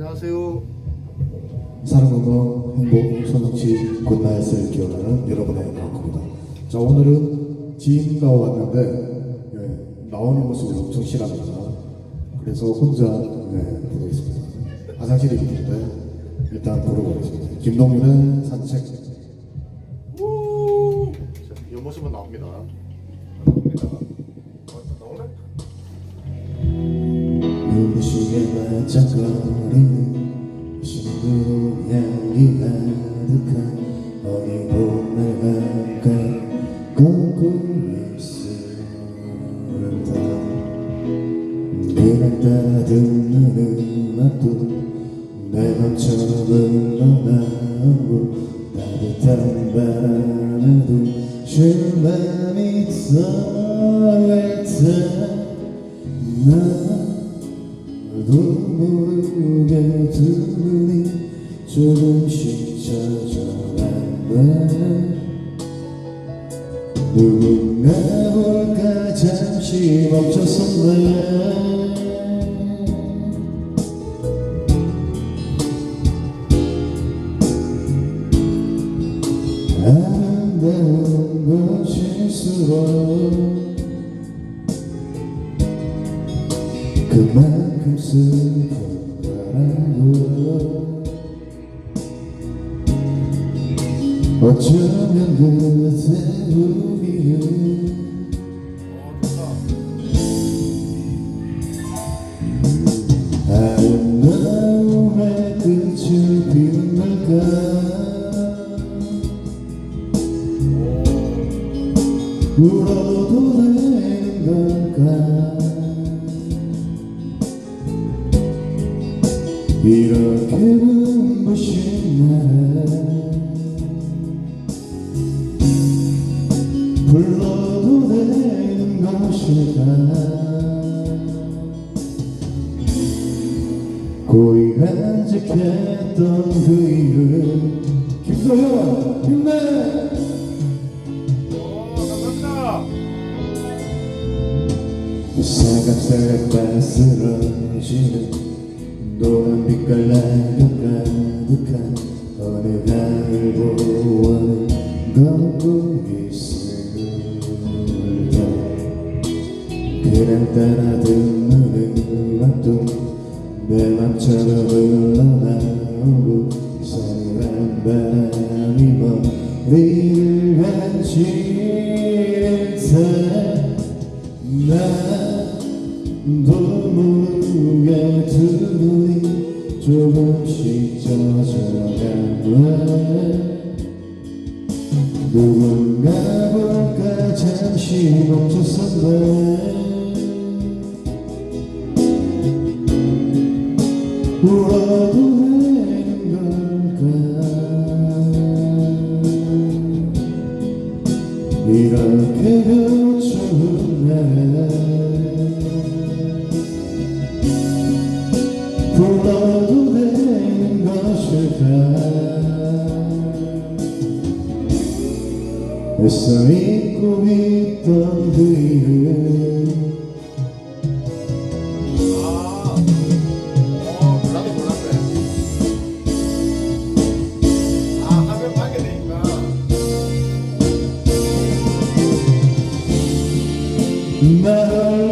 안녕하세요. 사랑과 행복, 소명치, 굿나잇을 기원하는 여러분의 마음입니다. 자, 오늘은 지인과 왔는데, 예, 나오는 모습이 엄청 실합니다. 그래서 혼자, 네, 부르겠습니다. 화장실이 있는데, 일단 부르보겠습니다. 김동윤의 산책. 우! 자, 이 모습은 나옵니다. 나옵니 다. 어? 눈부시게 반짝거리는 신부로 향기 가득한 어디 봄날 가까이 걷고 있습니다 그날 따라 듣는 음악도 내 맘처럼 흘러나오고 따뜻한 바람에도 쉴 맘이 떠날 때나 나도 모르게 두 눈이 조금씩 젖어간다 누군가 볼까? 잠시 멈췄었네 아름다운 것일수록 그만 큼 슬픈 거라고 어쩌면 그때 우리는 아름다움의 끝을 걸까? 울어 불러도 되는 것일까 고이 간직했던 그 이름 김소연 힘내. 사각사각 바스러지는 노란 빛깔 낙엽 가득한 어느 가을 보원을 걷 따라 듣는 음악도 내 맘처럼 흘러나오고 서늘한 바람이 머리를 간지를 때 나도 모르게 두 눈이 조금씩 젖어간다 누군가 볼까 잠시 멈췄었네 애써 잊고 있던 그 이름. 아, 얼마나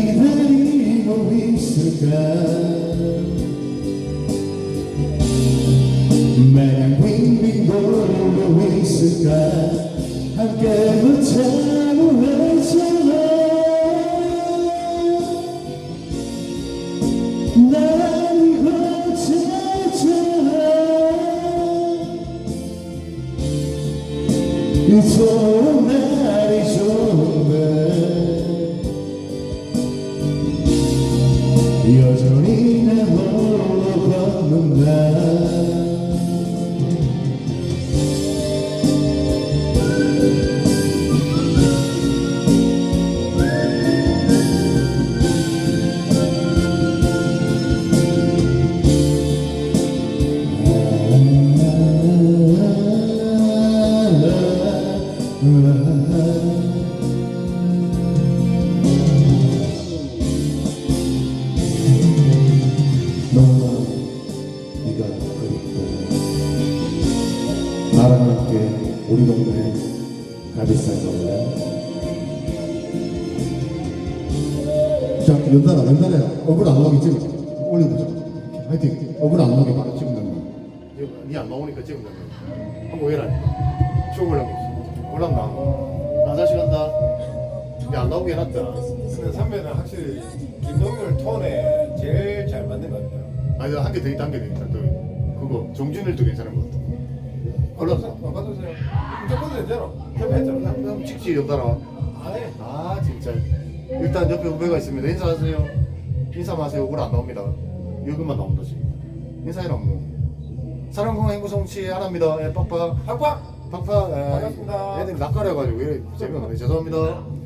기다리고 있을까 우리 동네 갈비살 먹을래? 자, 연달아, 연달아. 얼굴 안 나오게 찍어. 올려보자. 화이팅. 얼굴 안 나오게 바로 찍는 거. 니안 나오니까 돼. 한번 해라. 쭉 올라가. 올라가. 나 다시 간다. 니안 나오게 해놨다. 근데 선배는 확실히 김동률 톤에 제일 잘 맞는 것 같아요. 아니, 한개더 있다, 한개더 있다. 또 그거 정준일도 괜찮은 것 같아. 올라서. 어, 협회했잖아. 한번 찍지 연달아. 아예. 아 진짜. 일단 옆에 후배가 있습니다. 인사하세요. 인사만 하세요. 얼굴 안 나옵니다. 여기만 나온다 지금. 인사해라 뭐. 사랑 건강 행복 성취 하나입니다. 예, 빡빡. 팍팍. 팍팍. 예. 반갑습니다. 애들이 낯가려가지고 왜 재미가 없네. 죄송합니다.